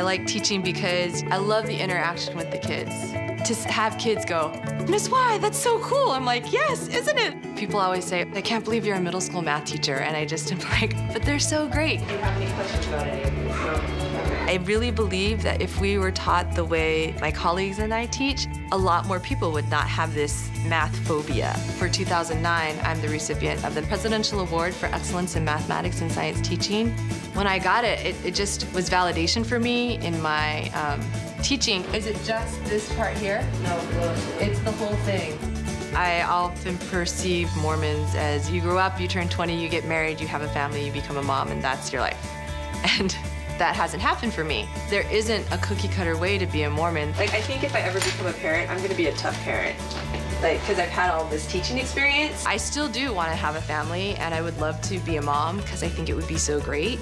I like teaching because I love the interaction with the kids. To have kids go, Miss Y, that's so cool. I'm like, yes, isn't it? People always say, I can't believe you're a middle school math teacher. And I just am like, but they're so great. Do you have any questions about? I really believe that if we were taught the way my colleagues and I teach, a lot more people would not have this math phobia. For 2009, I'm the recipient of the Presidential Award for Excellence in Mathematics and Science Teaching. When I got it, it, it just was validation for me in my um, teaching. Is it just this part here? No, It's the whole thing. I often perceive Mormons as you grow up, you turn 20, you get married, you have a family, you become a mom, and that's your life. And that hasn't happened for me. There isn't a cookie cutter way to be a Mormon. like I think if I ever become a parent, I'm gonna be a tough parent. Like, because I've had all this teaching experience. I still do want to have a family, and I would love to be a mom because I think it would be so great.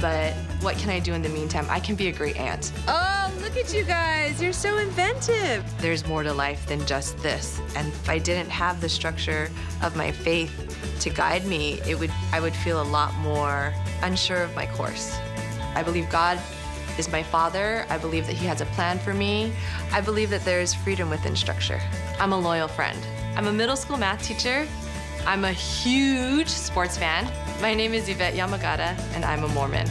But what can I do in the meantime? I can be a great aunt. Oh, look at you guys. You're so inventive. There's more to life than just this. And if I didn't have the structure of my faith to guide me, it would I would feel a lot more unsure of my course. I believe God is my father. I believe that he has a plan for me. I believe that there is freedom within structure. I'm a loyal friend. I'm a middle school math teacher. I'm a huge sports fan. My name is Yvette Yamagata, and I'm a Mormon.